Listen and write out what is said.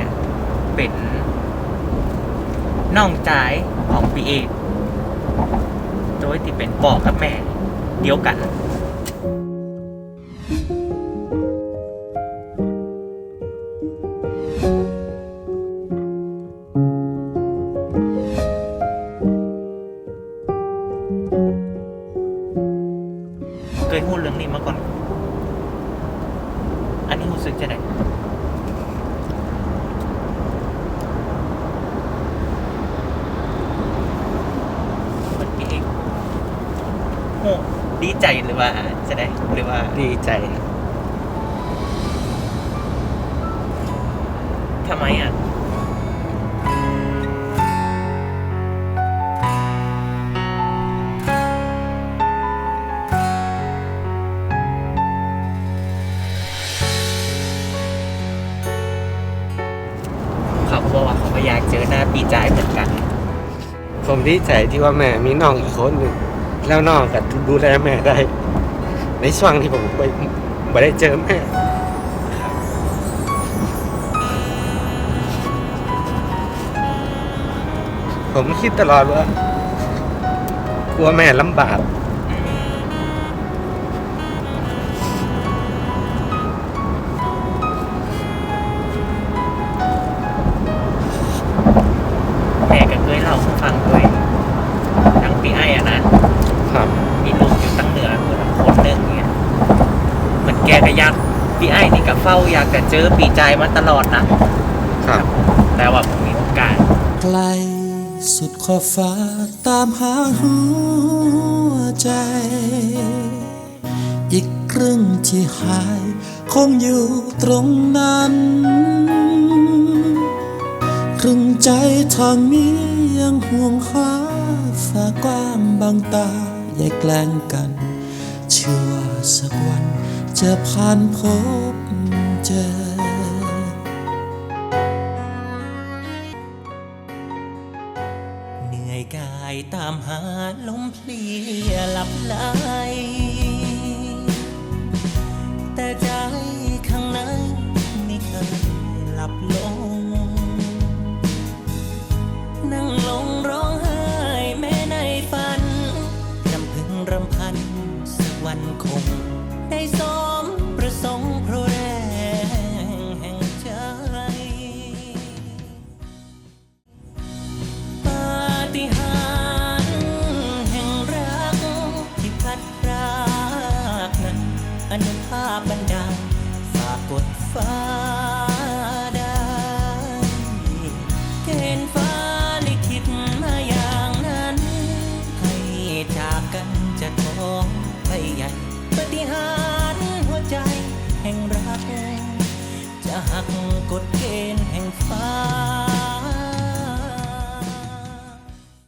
นะเป็นน้องจายของปีเอกโดยที่เป็นปอกับแม่ เดียวกันเคยพูดเรื่องนี้มาก่อน อันนี้รู้สึกจะได้ มันปีเอกโห ดีใจหรือว่าจะได้หรือว่าดีใจทำไมอะเขาก็บอกว่าเขาก็อยากเจอหน้าปีจายเหมือนกัน ผมดีใจที่ว่าแม่มีน้องอีกคนหนึ่ง แล้วน้องก็ดูแลแม่ได้ ในช่วงที่ผมไปไม่ได้เจอแม่ผมคิดตลอดว่ากลัวแม่ลำบากแม่ก็เคยเล่าให้ฟังด้วยทั้งปีไอ้อะนะ ครับมีลูกอยู่ตั้งเหนือคนหนึ่งเนี่ยเหมือนแกก็อยากพี่ไอ้นี่ก็เฝ้าอยากจะเจอปีใจมาตลอดนะครับ แต่ว่าผมมีโอกาสไกลสุดขอบฟ้าตามหาหัวใจ อีกครึ่งที่หายคงอยู่ตรงนั้น ครึ่งใจทางนี้ยังห่วงหาฟ้ากว้างบางตา อย่าแกล้งกัน เชื่อว่าสักวันจะผ่านพบเจอเหนื่อยกายตามหาลมเพลียหลับไหลแต่ใจข้างในไม่เคยหลับลงันคง ได้สมประสงค์เพราะแรงแห่งใจปาฏิหาริย์แห่งรักที่พัดรากนั้นอนุภาพบันดาลฝากกดฟ้า แห่งรักจะหักกฎเกณฑ์แห่งฟ้า